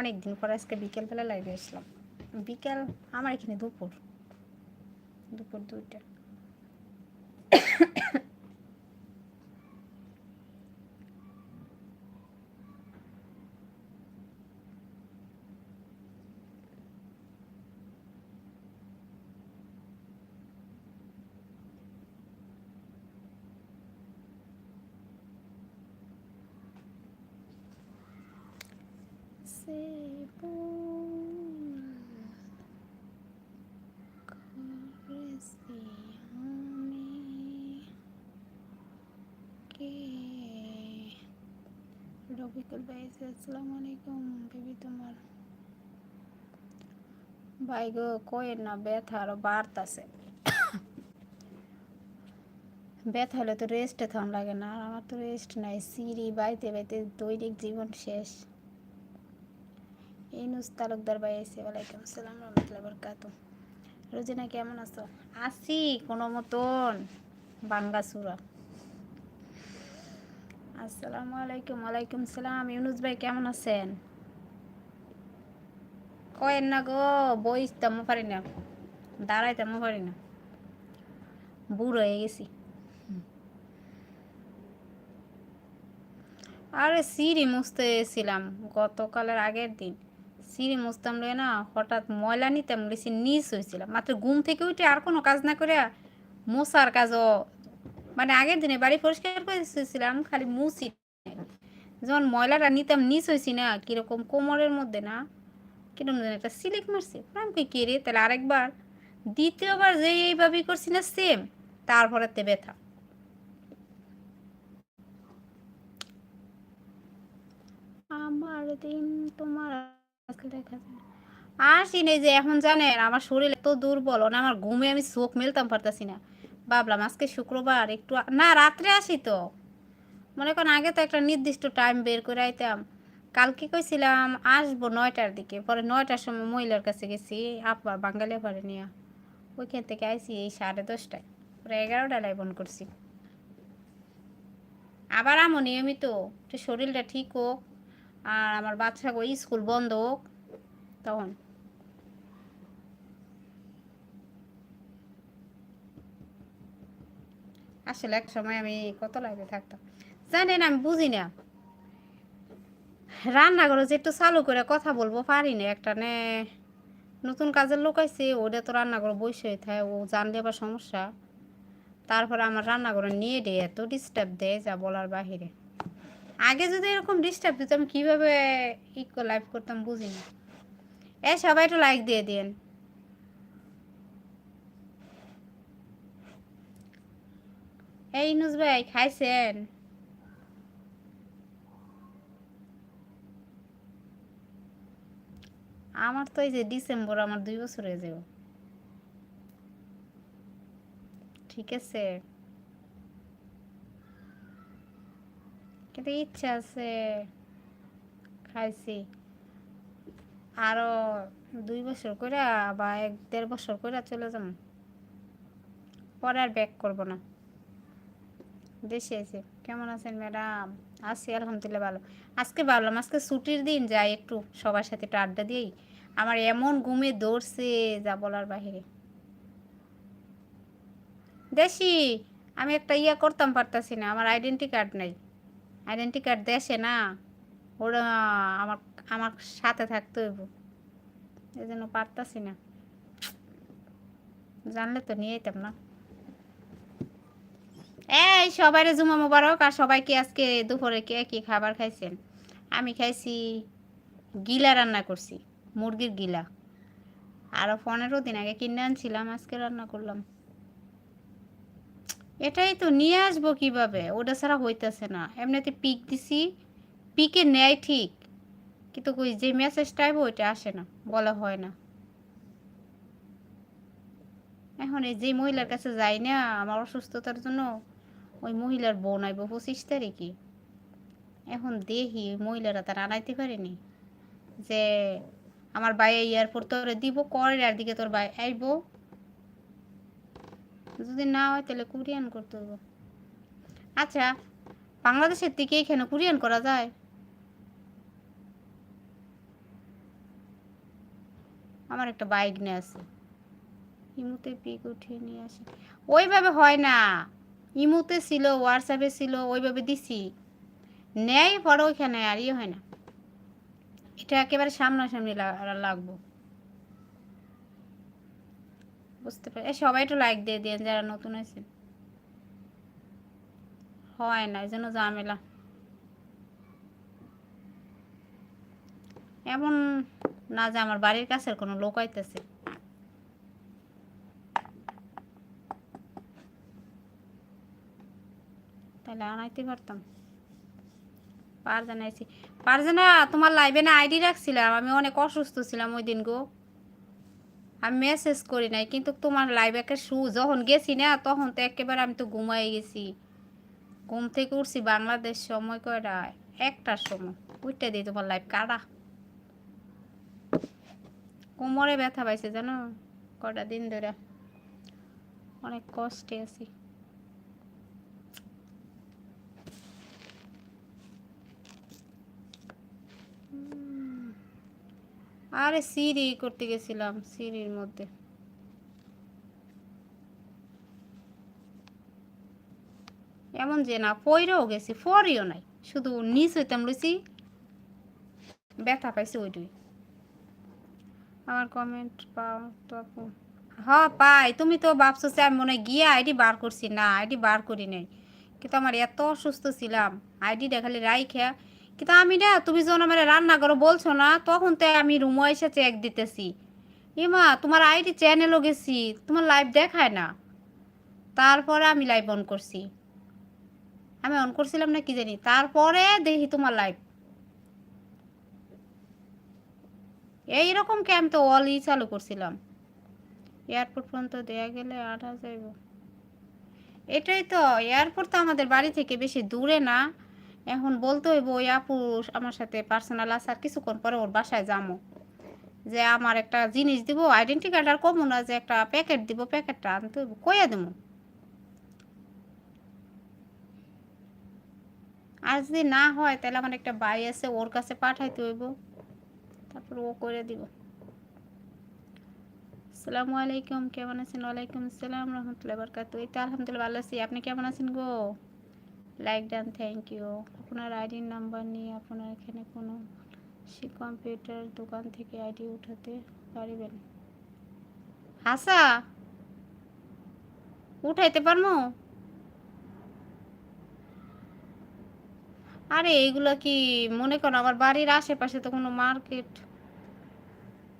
অনেক দিন পর আজকে বিকেলবেলা লাইভে আসলাম। বিকেল আমার এখানে দুপুর। দুপুর দুইটা সে করেছি আমি কে রবিকুল ভাই আসসালামু আলাইকুম, বেবি তোমার? ভাই গো কয়ের না, ব্যথা আরও বাড়তাছে। ব্যথা হলে তো রেস্টে থাম লাগে না, আর আমার তো রেস্ট নাই, সিঁড়ি বাইতে বাইতে দৈনিক জীবন শেষ। এই ইনুস তালুকদার ভাই এসে, ওয়ালাইকুম আসসালাম, রহমতুল্লাহ বরকাত রোজিনা, কেমন আছো? আছি, কোনো মতন। বাঙ্গাসুরা। আসসালামু আলাইকুম, ওয়ালাইকুম সালাম। ইউনুস ভাই, কেমন আছেন? কয়েন না গো তেমন পারি না। দাঁড়াই তেমন পারি না। বুড়ো হয়ে গেছি। আরে সিঁড়ি মুছতে এসেছিলাম গতকালের আগের দিন। সিঁড়ি মুছতাম রে না হঠাৎ ময়লা নিতাম বেশি নিচ হয়েছিলাম। মাত্র ঘুম থেকে উঠে আর কোনো কাজ না করে মশার কাজও মানে আগের দিনে বাড়ি পরিষ্কার করে এসেছিলাম খালি মুছি যখন ময়লাটা নিতাম নিচ হয়েছি না কীরকম কোমরের মধ্যে না কীরকম যেন একটা সিলিক মারছে। আমি কই কে রে? তাহলে আরেকবার। দ্বিতীয়বার যে এইভাবেই করছি না সেম তারপরে তে ব্যথা। আমার দিন তোমার দেখা যায়। আসি যে এখন জানেন আমার শরীর এত দুর্বল না আমার ঘুমে আমি চোখ মেলতাম পারতাছি না। ভাবলাম আজকে শুক্রবার, একটু না, রাত্রে আসি তো। মনে করেন আগে তো একটা নির্দিষ্ট টাইম বের করে আইতাম। কালকে কইছিলাম আসব নয়টার দিকে, পরে নয়টার সময় মহিলার কাছে গেছি আপার বাঙালি পারে নিয়ে। ওইখান থেকে আইসি এই সাড়ে দশটায়, পরে এগারোটা লাইবন করছি। আবার আমো নিয়মিত শরীরটা ঠিক হোক, আর আমার বাচ্চাকে স্কুল বন্ধ হোক, তখন। আসলে এক সময় আমি কত লাইভে থাকতাম। জানেন, আমি বুঝি না। রান্নাঘরে যে একটু চালু করে কথা বলব, পারি না। একটা নে, নতুন কাজের লোক আইছে ওটা তো রান্নাঘরে বসে থাকে, ও জানলে আবার সমস্যা। তারপরে আমার রান্নাঘরে নিয়ে দেয় এত ডিস্টার্ব দেয়, যা বলার বাহিরে। আগে যদি এরকম ডিস্টার্ব দিত, আমি কীভাবে ইকো লাইভ করতাম বুঝি না। এ সবাই একটু লাইক দিয়ে দিন এই নুস ভাই খাইছেন? আমার তো এই যে ডিসেম্বর, আমার দুই বছর হয়ে যাবে। ঠিক আছে। কিন্তু ইচ্ছা আছে, খাইছি। আরও দুই বছর করে বা এক দেড় বছর করে চলে যাম। পরে আর ব্যাক করব না। দেশে এসে কেমন আছেন ম্যাডাম? আছি আলহামদুলিল্লাহ ভালো। আজকে ভাবলাম, আজকে ছুটির দিন, যাই একটু সবার সাথে একটু আড্ডা দিই। আমার এমন ঘুমে দৌড়ছে, যা বলার বাহিরে। দেশি, আমি একটা ইয়া করতাম পারতাছি না, আমার আইডেন্টি কার্ড নাই। আইডেন্টি কার্ড দেশে না, ওরা আমার আমার সাথে থাকতে হইব। এই জন্য পারতাছি না। জানলে তো নিয়ে যেতাম না। এই সবাই জুমা মোবারক আর সবাইকে আজকে দুপুরে কে কি খাবার খাইছেন আমি খাইছি গিলা রান্না করছি, মুরগির গিলা। আরও পনেরো দিন আগে কিনে আনছিলাম, আজকে রান্না করলাম। এটাই তো, নিয়ে আসব কীভাবে? ওটা ছাড়া হইতেছে না। এমনিতে পিক দিছি, পিকে নেয় ঠিক, কিন্তু ওই যে মেসেজটা আইব ওইটা আসে না, বলা হয় না। এখন এই যে মহিলার কাছে যাই না, আমার অসুস্থতার জন্য ওই মহিলার বোন আইব পঁচিশ তারিখে। এখন দেখি ওই মহিলারা তারা আনাইতে পারেনি। যে আমার ভাই এয়ারপোর্ট তোরে দিব করিডার দিকে তোর ভাই আইব। যদি না হয় তাহলে কুরিয়ান করতে হবে আচ্ছা বাংলাদেশের দিকে এখানে কুরিয়ান করা যায়? আমার একটা বাইক নিয়ে আছে ইমুতে পিক উঠিয়ে নিয়ে আসি। ওইভাবে হয় না। ইমুতে ছিল, হোয়াটসঅ্যাপে ছিল, ওইভাবে দিছি। নেয় পরে ওইখানে আর ইয়ে হয় না। এটা একেবারে সামনাসামনি লাগবো। বুঝতে পারি সবাই একটু লাইক দিয়ে দিন যারা নতুন আছেন হয় না এই জন্য ঝামেলা। এমন না যে আমার বাড়ির কাছের কোনো লোক আইতেছে। তাহলে আনাইতে পারতাম। পারজানা আইছি। পারজানা, তোমার লাইভে না আইডি রাখছিলাম, আমি অনেক অসুস্থ ছিলাম ওই দিন গো। আমি মেসেজ করি নাই, কিন্তু তোমার লাইভ একটা শু, যখন গেছি না, তখন তো একেবারে আমি তো ঘুমাই গেছি। ঘুম থেকে উঠছি বাংলাদেশ সময় কয়টা? একটার সময়। উঠতে দিই তোমার লাইভ কারা কোমরে ব্যথা পাইছে জানো? কটা দিন ধরে। অনেক কষ্টে আছি। আরে সিঁড়ি করতে গেছিলাম, সিঁড়ির মধ্যে। এমন যে না, পইরেও গেছি ফরিও নাই। শুধু নিচ হইতাম লইছি, ব্যথা পাইছি ওইটুই। আমার কমেন্ট পাও তো হ, পাই। তুমি তো ভাবছ আমি মনে গিয়ে আইডি বার করছি। না, আইডি বার করি নাই। কিন্তু আমার এত অসুস্থ ছিলাম। আইডিটা খালি রাইখা কিন্তু আমি না, তুমি যখন আমার রান্না করো বলছো না, তখন তো আমি রুমে এসে চেক দিতেছি। এমা তোমার আইডি চ্যানেলও গেছি, তোমার লাইভ দেখায় না। তারপরে আমি লাইভ অন করছি। আমি অন করছিলাম না কি জানি, তারপরে দেখি তোমার লাইভ এইরকম ক্যাম্প তো অলই চালু করছিলাম। এয়ারপোর্ট পর্যন্ত দেয়া গেলে আটা যাইব এটাই তো এয়ারপোর্ট তো আমাদের বাড়ি থেকে বেশি দূরে না। এখন বলতে হইব, ওই আপু, আমার সাথে পার্সোনাল আছে, আর কিছুক্ষণ পরে ওর বাসায় যাব যে আমার একটা জিনিস দিব আইডেন্টি কার্ড আর কমো না, যে একটা প্যাকেট দিব প্যাকেটটা আনতে কইয়া দেবো আর যদি না হয়, তাহলে আমার একটা বাই আছে, ওর কাছে পাঠাইতে হইব। তারপর ও করে দিব। আসসালামু আলাইকুম, কেমন আছেন? ওয়ালাইকুম আসসালাম, রহমতুল্লাহ বরকাত এই তো আলহামদুলিল্লাহ, ভালো আছি। আপনি কেমন আছেন গো? লাইক ডান থ্যাংক ইউ আপনার আইডির নাম্বার নিয়ে আপনার এখানে কোনো সে কম্পিউটার দোকান থেকে আইডি উঠাতে পারিবেন? হাসা! উঠাইতে পারব আরে এইগুলা কি, মনে করো আমার বাড়ির আশেপাশে তো কোনো মার্কেট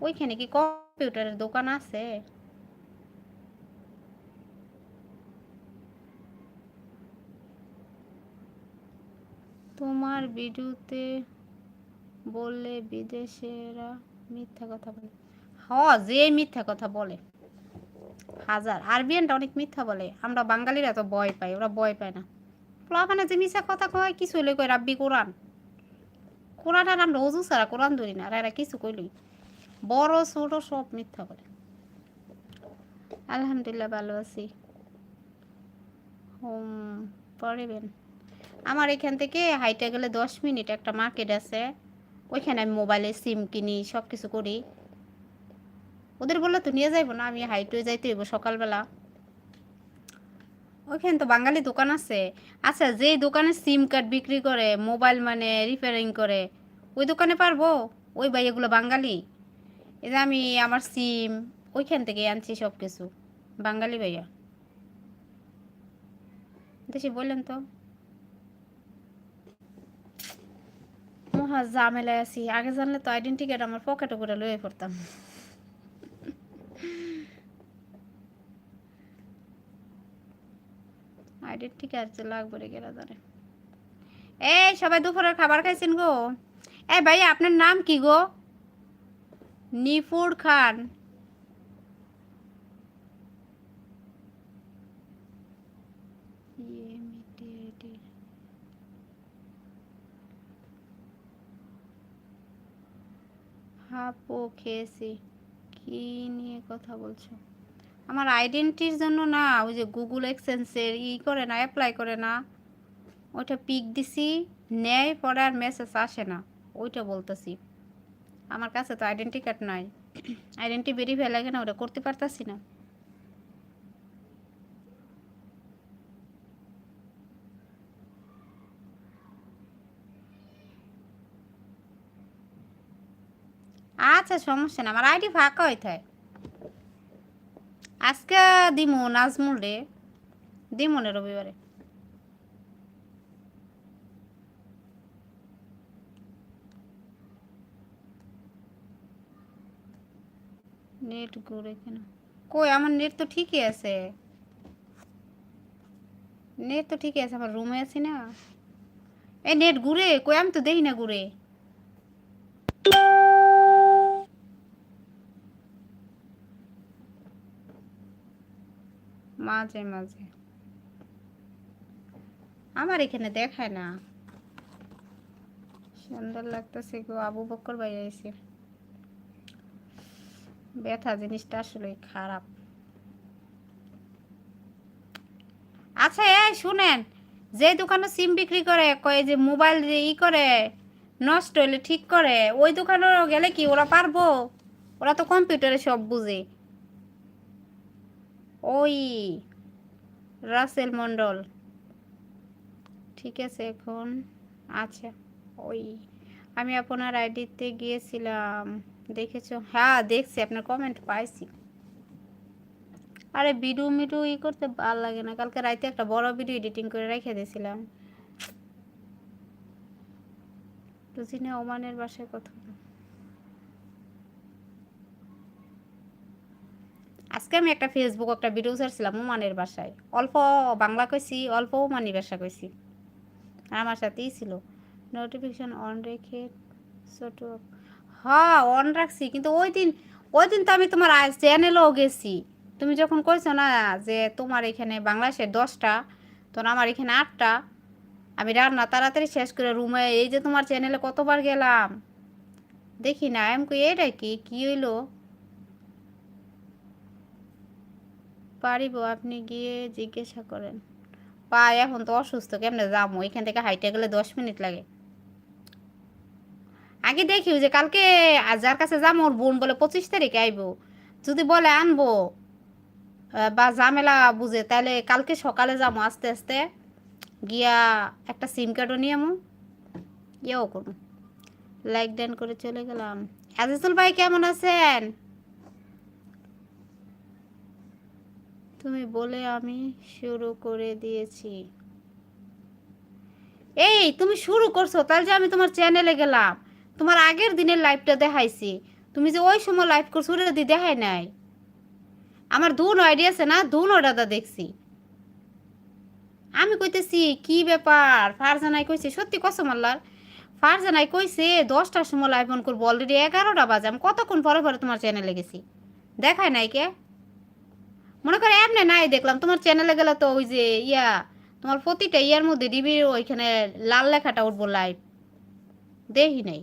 ওইখানে কি কম্পিউটারের দোকান আছে? তোমার ভিডিওতে বললে বিদেশেরা মিথ্যা কথা বলে। হ, যে মিথ্যা কথা বলে। হাজার। আরবিয়ানটা অনেক মিথ্যা বলে। আমরা বাঙালিরা তো ভয় পাই, ওরা ভয় পায় না। পোলাপানে যে মিথ্যা কথা কয় কিছু হইলে কয়, রাব্বি কোরআন। কোরআন আর আমরা অজু ছাড়া কোরআন ধরি না, আর এরা কিছু কইলই বড়, ছোট সব মিথ্যা বলে। আলহামদুলিল্লাহ ভালো আছি। হোম, পড়বেন। আমার এখান থেকে হাইটে গেলে দশ মিনিট একটা মার্কেট আছে। ওইখানে আমি মোবাইলে সিম কিনি সব কিছু করি। ওদের বললে, তো নিয়ে যাইবো না, আমি হাইটে যাইতে হইব সকালবেলা। ওইখানে তো বাঙালি দোকান আছে। আচ্ছা যেই দোকানে সিম কার্ড বিক্রি করে, মোবাইল মানে রিপেয়ারিং করে, ওই দোকানে পারব? ওই ভাই এগুলো বাঙালি। এই যে আমি আমার সিম, ওইখান থেকে আনছি সব কিছু বাঙালি ভাইয়া। দেশি বললেন তো। ঝামেলায় আছি। আগে জানলে তো আইডেন্টি কার্ড আমার পকেটে করে লয়ে পড়তাম। আইডেন্টি কার্ড লাগবে রে গেলা এই, সবাই দুপুরের খাবার খাইছেন গো? এই ভাই আপনার নাম কি গো? নিফুর খান ইয়ে মিটিয়ে হাপো খেয়েছি কি নিয়ে কথা বলছো? আমার আইডেন্টির জন্য না, ওই যে গুগল এক্সচেঞ্জের ই করে না অ্যাপ্লাই করে না। ওইটা পিক দিছি, নেয়, পরে আর মেসেজ আসে না। ওইটা বলতেছি। আমার কাছে তো আইডেন্টি কার্ড নাই। আইডেন্টি ভেরিফাই লাগে না ওটা করতে পারতাছি না। আচ্ছা সমস্যা না আমার আইডি ফাঁকা হইতে আজকে দিমু নাজমুল রে। দিমু না রবিবারে। নেট ঘুরে কেন কই, আমার নেট তো ঠিকই আছে। নেট তো ঠিকই আছে আমার রুমে আছি না। এই নেট ঘুরে কই, আমি তো দেখি না ঘুরে মাঝে মাঝে। আমার এখানে দেখায় না। সুন্দর লাগতেছে গো, আবু বক্কর ভাই আইছে। ব্যথা, জিনিসটা আসলে খারাপ। আচ্ছা এই শুনেন, যে দোকানে সিম বিক্রি করে, কয় যে মোবাইল ই করে, নষ্ট হলে ঠিক করে, ওই দোকানে গেলে কি ওরা পারব? ওরা তো কম্পিউটারে সব বুঝে। ওই রাসেল মন্ডল। ঠিক আছে, এখন আচ্ছা ওই, আমি আপনার আইডিতে গিয়েছিলাম। দেখেছ? হ্যাঁ দেখছি, আপনার কমেন্ট পাইছি। আরে ভিডিও মিডিও ই করতে ভালো লাগে না। কালকে রাইতে একটা বড় ভিডিও এডিটিং করে রেখে দিয়েছিলাম। রুজিনা ওমানের বাসায় কথা আজকে আমি একটা ফেসবুক একটা ভিডিও ছাড়ছিলাম ওমানের বাসায়। অল্প বাংলা কইছি, অল্প ওমানি ভাষা কইছি। আমার সাথেই ছিল। নোটিফিকেশন অন রেখে ছোট হ্যাঁ অন রাখছি, কিন্তু ওই দিন ওই দিন তো আমি তোমার চ্যানেলও গেছি। তুমি যখন কইছো না যে তোমার এখানে বাংলাদেশের দশটা, তখন আমার এখানে আটটা। আমি রান্না তাড়াতাড়ি শেষ করে রুমে এই যে তোমার চ্যানেলে কতবার গেলাম। দেখি না, আমি কই এটাই কি? কি হইল? পারিব? আপনি গিয়ে জিজ্ঞাসা করেন। পা, এখন তো অসুস্থ, কেমনে যাব? এখান থেকে হাইটে গেলে দশ মিনিট লাগে। আগে দেখি যে কালকে যার কাছে যাব, ওর বোন বলে পঁচিশ তারিখে আইবো। যদি বলে আনব বা ঝামেলা বুঝে, তাহলে কালকে সকালে যাব আস্তে আস্তে। গিয়া একটা সিম কার্ডও নিয়ে আমো। ইয়েও করব। লাইক ডান করে চলে গেলাম। আজিজুল ভাই কেমন আছেন? তুমি বলে আমি শুরু করে দিয়েছি। এই, তুমি শুরু করছ, তাহলে যে আমি তোমার চ্যানেলে গেলাম। তোমার আগের দিনের লাইভটা দেখাইছি। তুমি যে ওই সময় লাইভ করছ, ওটা দিয়ে দেখাই নাই। আমার দুন আইডিয়া আছে না? দুন দাদা দেখছি। আমি কইতেছি, কি ব্যাপার? ফারজানাই কইছে, সত্যি কসম আল্লাহর। ফারজানাই কইছে, দশটার সময় লাইভ অন করব। অলরেডি এগারোটা বাজে। আমি কতক্ষণ পরে পরে তোমার চ্যানেলে গেছি? দেখায় নাই কে? মনে করে এমনি নাই দেখলাম। তোমার চ্যানেলে গেলে তো ওই যে ইয়া, তোমার প্রতিটা ইয়ার মধ্যে ডিবির ওইখানে লাল লেখাটা উঠবো লাইভ দেখি নাই।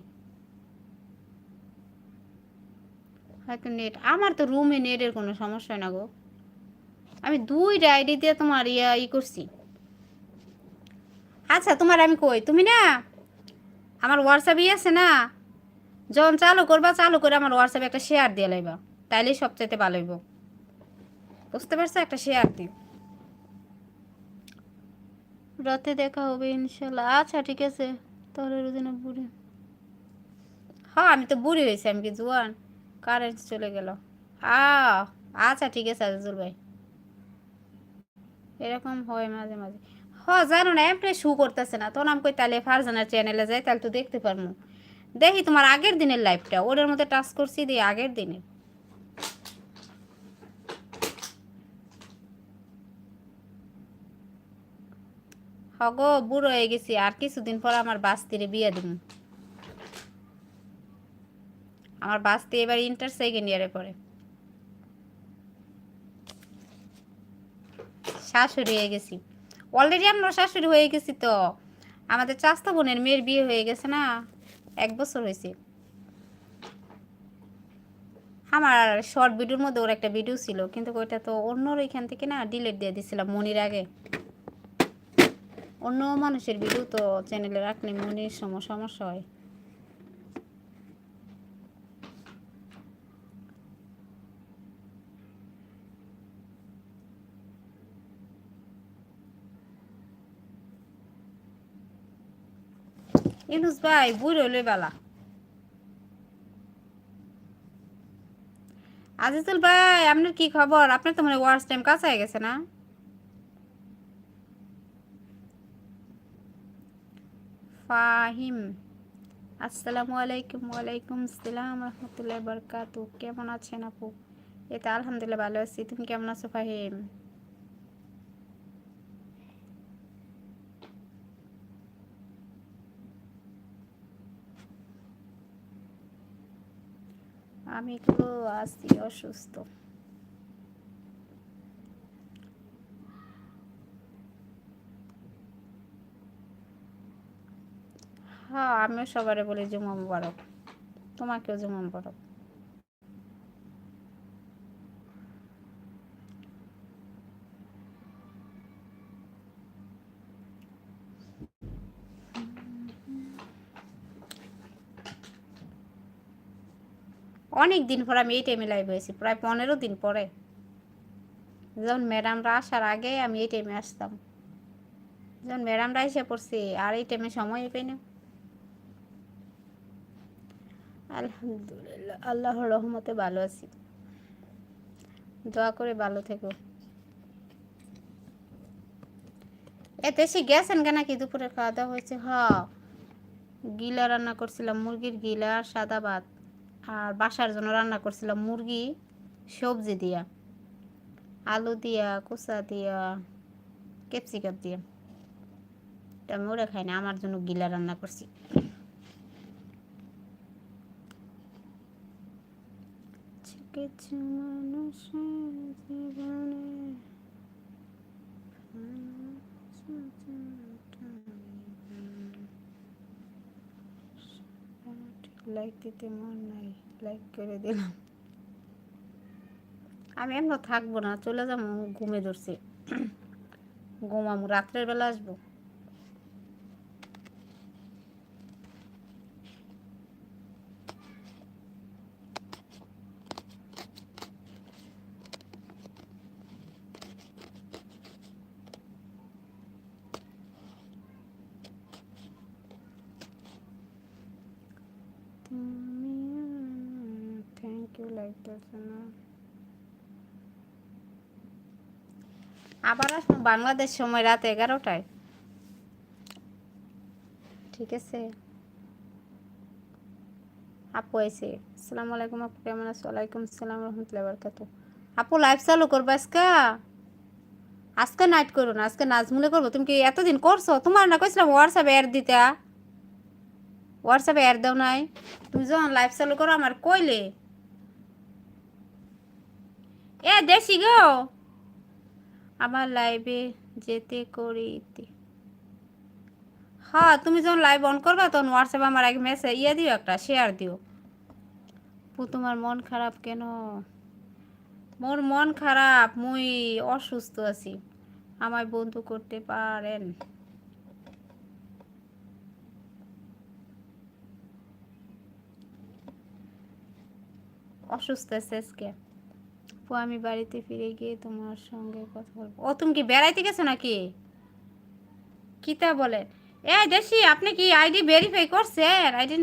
হয়তো নেট আমার তো রুমে নেটের কোনো সমস্যা না গো। আমি দুইটা আইডি দিয়ে তোমার ইয়া, ই করছি। আচ্ছা তোমার আমি কই? তুমি না, আমার হোয়াটসঅ্যাপই আছে না? যখন চালু করবা, চালু করে আমার হোয়াটসঅ্যাপে একটা শেয়ার দিয়ে লাইবা। তাইলেই সবচাইতে ভালো হইব। বুঝতে পারছ? একটা শেয়ার দিও রাতে দেখা হবে ইনশাল্লাহ। আচ্ছা ঠিক আছে। তাহলে রোদিনা বুড়ি। হ্যাঁ আমি তো বুড়ি হয়েছি আমি কি জোয়ান? কারেন্ট চলে গেল? আ আচ্ছা ঠিক আছে আজিজুল ভাই। এরকম হয় মাঝে মাঝে। হ জানো না এমনি শু করতেছে না। তখন আমি কই তাহলে ফারজানার চ্যানেলে যাই তাহলে তো দেখতে পারব দেখি তোমার আগের দিনের লাইফটা ওটার মধ্যে টাচ করছি দিয়ে আগের দিনের। হগো বুড়ো হয়ে গেছি, আর কিছুদিন পর আমার বাস্তিরে বিয়ে দিব। আমার বাস্তি এবার ইন্টার সেকেন্ড ইয়ারে পড়ে। শাশুড়ি হয়ে গেছি। অলরেডি আমরা শাশুড়ি হয়ে গেছি তো। আমাদের চাস্তা বোনের মেয়ের বিয়ে হয়ে গেছে না? এক বছর হয়েছে। আমার শর্ট ভিডিওর মধ্যে ওর একটা ভিডিও ছিল, কিন্তু ওইটা তো অন্যর ওইখান থেকে না ডিলিট দিয়ে দিছিলাম মনির আগে। অন্য মানুষের ভিডিও তো চ্যানেলে রাখলে মনে সমস্যা হয়। ইনুস ভাই, বুড় হলে বেলা। আজিজুল ভাই, আপনার কি খবর? আপনার তো মানে ওয়ার্স টাইম কাছে হয়ে গেছে না? ফাহিম। আসসালামু আলাইকুম, ওয়ালাইকুম আসসালাম, রহমতুল্লাহ বরকাতু কেমন আছেন আপু? এটা আলহামদুলিল্লাহ ভালো আছি। তুমি কেমন আছো ফাহিম? আমি তো আছি অসুস্থ। হ্যাঁ আমিও সবারে বলি জুমা মুবারক তোমাকেও জুমা মুবারক অনেক দিন পর আমি এই টাইমে লাইভ হয়েছি, প্রায় পনেরো দিন পরে। যখন ম্যাডামরা আসার আগে আমি এই টাইমে আসতাম। যখন ম্যাডামরা এসে পড়ছে, আর এই টাইমে সময় পাই না। আলহামদুলিল্লাহ, আল্লাহর রহমতে ভালো আছি। দোয়া করে ভালো থেকো। এতে সে গেছেন কেন কি দুপুরে খাওয়া দাওয়া হয়েছে? হ। গিলা রান্না করছিলাম, মুরগির গিলা আর সাদা ভাত। আর বাসার জন্য রান্না করছিলাম মুরগি, সবজি দিয়া। আলু দিয়া, কুচা দিয়া, ক্যাপসিকাম দিয়া। এটা ওরা খাই না, আমার জন্য গিলা রান্না করছি। কিছু মানুষের জীবনে লাইক দিতে মন নাই লাইক করে দিলাম আমি এমন থাকব না, চলে যাব, ঘুমে ধরছি। ঘুমামু রাত্রের বেলা আসব থ্যাংক ইউ আবার আসব বাংলাদেশ সময় রাত এগারোটায়। ঠিক আছে। আপু আইসে আসসালামু আলাইকুম আপু, কেমন আছো? ওয়ালাইকুম আসসালাম রহমতুল্লাহ বরকাত আপু লাইভ চালু করব আজকে? আজকে নাইট করো না, আজকে নাজমুলে করব। তুমি কি এতদিন করছ? তোমার না কইছিলাম হোয়াটসঅ্যাপে এর দিতে। হোয়াটসঅ্যাপে এর দাও নাই। তুমি যখন লাইভ চালু করো, আমার কইলে। এ, দেশি গো। আমার লাইভে যেতে করিতে হ্যাঁ তুমি যখন লাইভ অন করবা, তখন হোয়াটসঅ্যাপে আমার এক মেসেজ ইয়ে দিও একটা শেয়ার দিও। পু তোমার মন খারাপ কেন? মোর মন খারাপ, মুই অসুস্থ আছি। আমায় বন্ধু করতে পারেন? অসুস্থ আছে আজকে। আপু, আমি বাড়িতে ফিরে গিয়ে তোমার সঙ্গে কথা বলব। ও, তুমি কি বেড়াইতে গেছো নাকি? কিতা বলে? এ দেশি, আপনি কি আইডি ভেরিফাই করছেন? আইডি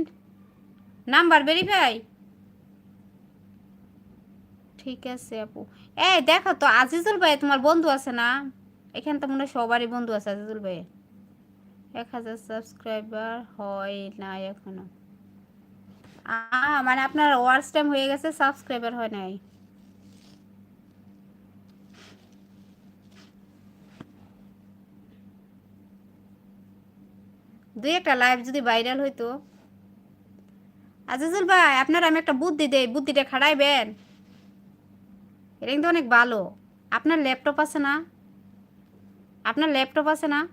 নাম্বার ভেরিফাই ঠিক আছে আপু। এই দেখো তো, আজিজুল ভাই, তোমার বন্ধু আছে না? এখানে তো মনে হয় সবারই বন্ধু আছে আজিজুল ভাই। এক হাজার সাবস্ক্রাইবার হয় না এখনও। মানে আপনার ওয়ার্স টাইম হয়ে গেছে সাবস্ক্রাইবার হয় নাই। দুই একটা লাইভ যদি ভাইরাল হইতো। আজিজুল ভাই, আপনার আমি একটা বুদ্ধি দেই, বুদ্ধিটা খাড়াইবেন। এটা কিন্তু অনেক ভালো। আপনার ল্যাপটপ আছে না? আপনার ল্যাপটপ আছে না?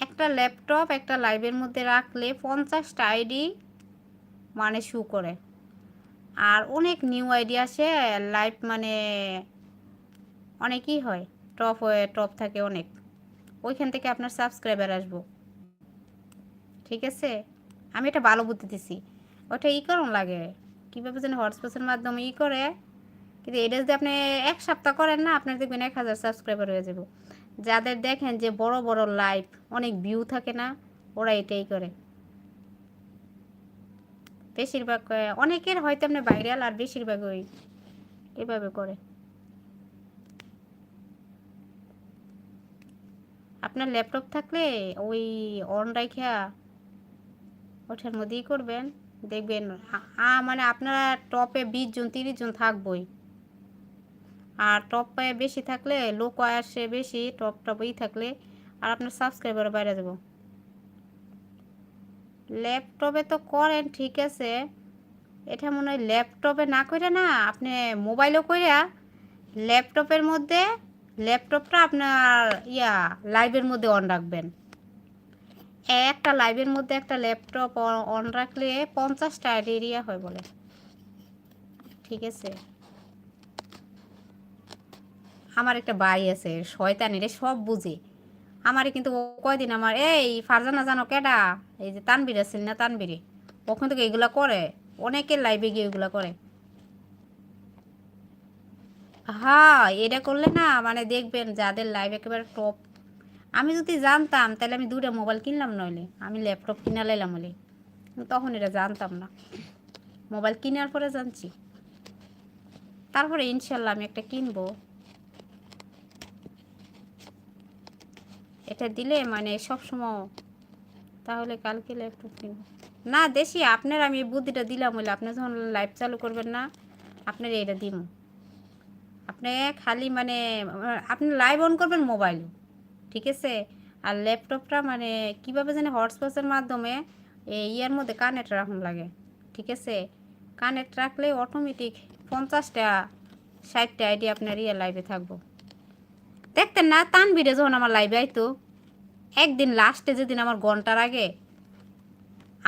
একটা ল্যাপটপ একটা লাইভের মধ্যে রাখলে পঞ্চাশটা আইডি মানে শু করে। আর অনেক নিউ আইডি আসে লাইভ মানে অনেকই হয়। টপ হয়ে টপ থাকে অনেক। ওইখান থেকে আপনার সাবস্ক্রাইবার আসব। ঠিক আছে? আমি এটা ভালো বুদ্ধি দিছি। ওটা ই করুন লাগে। কীভাবে যেন হোয়াটসঅ্যাপের মাধ্যমে ই করে। কিন্তু এটা যদি আপনি এক সপ্তাহ করেন না, আপনার দেখবেন এক হাজার সাবস্ক্রাইবার হয়ে যাব। যাদের দেখেন যে বড় বড় লাইভ অনেক ভিউ থাকে না, ওরা এটাই করে। বেশিরভাগ, অনেকের হয়তো আপনি ভাইরাল আর বেশিরভাগ ওই এভাবে করে। আপনার ল্যাপটপ থাকলে ওই অন রাখা ওঠার মধ্যেই করবেন। দেখবেন, আ- মানে আপনারা টপে বিশ জন, তিরিশ জন থাকবই। আর টপে বেশি থাকলে, লোক আসে বেশি টপ টপেই থাকলে আর আপনার সাবস্ক্রাইবার বাইরে দেবো ল্যাপটপে তো করেন, ঠিক আছে। এটা মনে হয় ল্যাপটপে না করে না, আপনি মোবাইলও কইরা ল্যাপটপের মধ্যে ল্যাপটপটা আপনার, ইয়া লাইভের মধ্যে অন রাখবেন। একটা লাইভের মধ্যে একটা ল্যাপটপ অন রাখলে পঞ্চাশটা এরিয়া হয় বলে। ঠিক আছে? আমার একটা ভাই আছে শয়তানিরে সব বুঝে। আমারে কিন্তু কয়দিন আমার, এই, ফারজানা জানো কেডা? এই যে তানবির আছিল না তানবিরে ওখান থেকে এগুলা করে। অনেকের লাইভে গিয়ে এগুলা করে। হ্যাঁ এটা করলে না মানে দেখবেন যাদের লাইভ একেবারে টপ আমি যদি জানতাম তাহলে আমি দুটা মোবাইল কিনলাম নইলে, আমি ল্যাপটপ কিনা লাইলাম বলে। তখন এটা জানতাম না। মোবাইল কেনার পরে জানছি। তারপরে ইনশাল্লাহ আমি একটা কিনবো। এটা দিলে মানে সব সময় তাহলে কালকে ল্যাপটপ কিনবো। না দেশি, আপনার আমি বুদ্ধিটা দিলাম বলে আপনি যখন লাইভ চালু করবেন না, আপনার এটা দিব আপনি খালি মানে আপনি লাইভ অন করবেন মোবাইল ঠিক আছে? আর ল্যাপটপটা মানে কীভাবে জানি হটস্পটের মাধ্যমে এই ইয়ার মধ্যে কানেক্ট রাখুন লাগে, ঠিক আছে? কানেক্ট রাখলে অটোমেটিক পঞ্চাশটা, ষাটটা আইডি আপনার ইয়ে লাইভে থাকব। দেখতেন না তানবিরে যখন আমার লাইভে আইতো, একদিন লাস্টে যেদিন আমার ঘণ্টার আগে,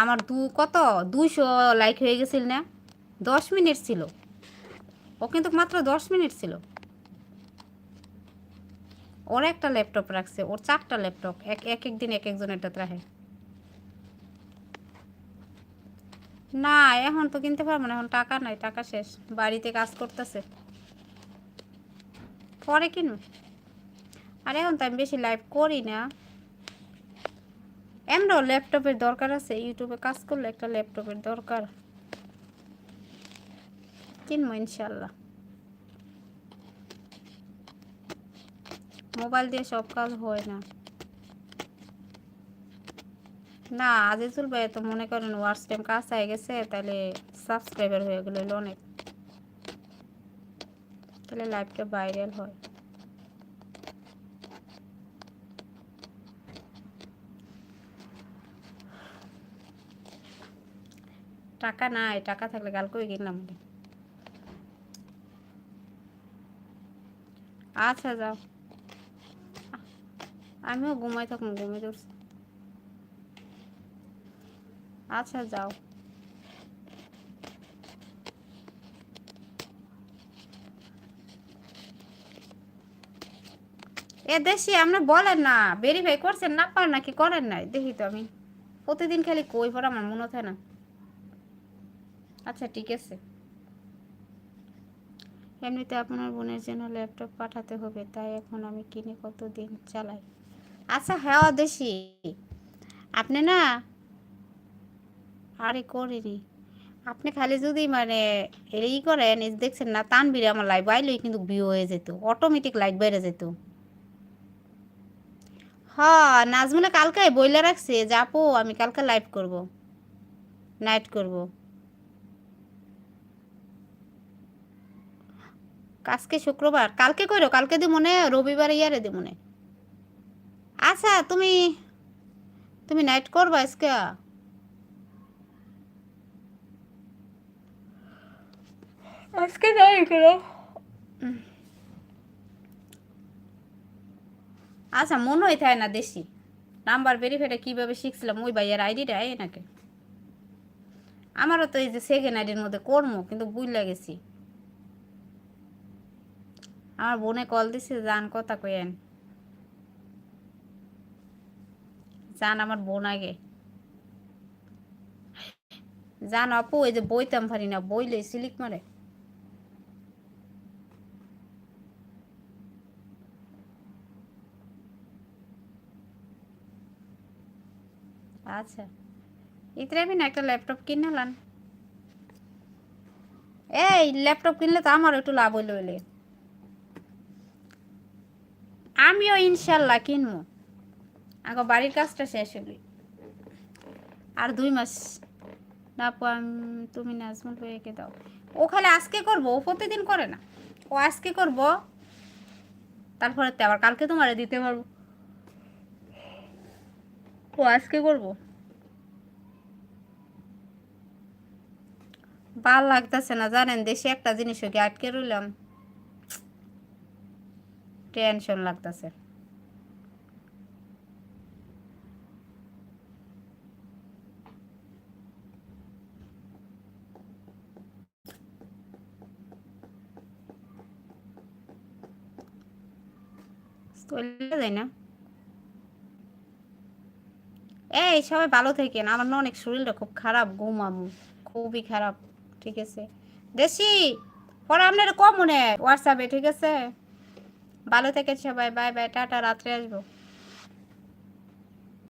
আমার দু, কত? দুইশো লাইক হয়ে গেছিল না? দশ মিনিট ছিল। ও কিন্তু মাত্র দশ মিনিট ছিল। ওর একটা ল্যাপটপ রাখছে, ওর চারটা ল্যাপটপ, এক এক এক দিন এক একজনেরটা রাখে। না, এখন তো কিনতে পারব না, এখন টাকা নাই, টাকা শেষ, বাড়িতে কাজ করতেছে। পরে কিনবে। আর এখন তো আমি বেশি লাইভ করি না। এমরাও ল্যাপটপের দরকার আছে, ইউটিউবে কাজ করলে একটা ল্যাপটপের দরকার। কিনবো, ইনশাল্লাহ। মোবাইল দিয়ে সব কাজ হয় না। না, আজিজুল ভাই তো মনে করেন ওয়ার্স টাইম কাজ হয়ে গেছে তাহলে সাবস্ক্রাইবার হয়ে গেলে অনেক। তাহলে লাইভটা ভাইরাল হয়। টাকা নাই, টাকা থাকলে কাল করে কিনলাম? আচ্ছা যাও। আমিও ঘুমাই থাকুন ঘুমিয়ে ধরছি আচ্ছা যাও। এ দেশি, আপনি বলেন না। ভেরিফাই করছেন না পার নাকি? করেন নাই। দেখি তো আমি। প্রতিদিন খালি কই পর আমার মনে হয় না। আচ্ছা ঠিক আছে। এমনিতে আপনার বোনের জন্য ল্যাপটপ পাঠাতে হবে, তাই এখন আমি কিনে কতদিন চালাই? আচ্ছা হ্যাঁ দেশি আপনি না আরে করিনি। আপনি খালি যদি মানে এই করেন দেখছেন না তানবিরে আমার লাইভ আইলেই কিন্তু ভিউ হয়ে যেত অটোমেটিক লাইভ বেড়ে যেত। হ্যাঁ নাজমুলে কালকে বইলে রাখছে যাব আমি কালকে লাইভ করব নাইট করব। আজকে শুক্রবার। কালকে করো কালকে দি মনে রবিবার ইয়ারে দি মনে আচ্ছা তুমি তুমি নাইট করবা আজকে? আজকে যাই করো আচ্ছা মনে হয় থাকে না দেশি। নাম্বার ভেরিফাইটা কীভাবে শিখছিলাম ওই ভাইয়ের আইডিটা আয় নাকি? আমারও তো এই যে সেকেন্ড আইডির মধ্যে করব কিন্তু বুঝলে গেছি। আমার বোনে কল দিছে, জান কথা কইন জান আমার বোন আগে। জান আপু, এই যে বইতাম পারি না বইলে সিলিক মারে। আচ্ছা। ইতরে আমি না একটা ল্যাপটপ কিনে এই, ল্যাপটপ কিনলে তো আমার একটু লাভ হইল। আমিও ইনশাল্লাহ কিনবো। আগে বাড়ির কাজটা শেষ হলি। আর দুই মাস না তুমি নাজমুল ভাইয়াকে দাও। ও খালি আজকে করব, ও প্রতিদিন করে না। ও আজকে করব, তারপরে আবার কালকে তোমারে দিতে পারব। ও আজকে করব। ভালো লাগতেছে না, জানেন, দেশে একটা জিনিস কি আটকে রইলাম। টেনশন লাগতেছে। এই সবাই ভালো থাকেন, আমার না অনেক শরীরটা খুব খারাপ ঘুমামু খুবই খারাপ, ঠিক আছে। দেশি পরে আপনার কম মনে হোয়াটসঅ্যাপে, ঠিক আছে? ভালো থেকে সবাই বাই বাই টাটা রাত্রে আসব।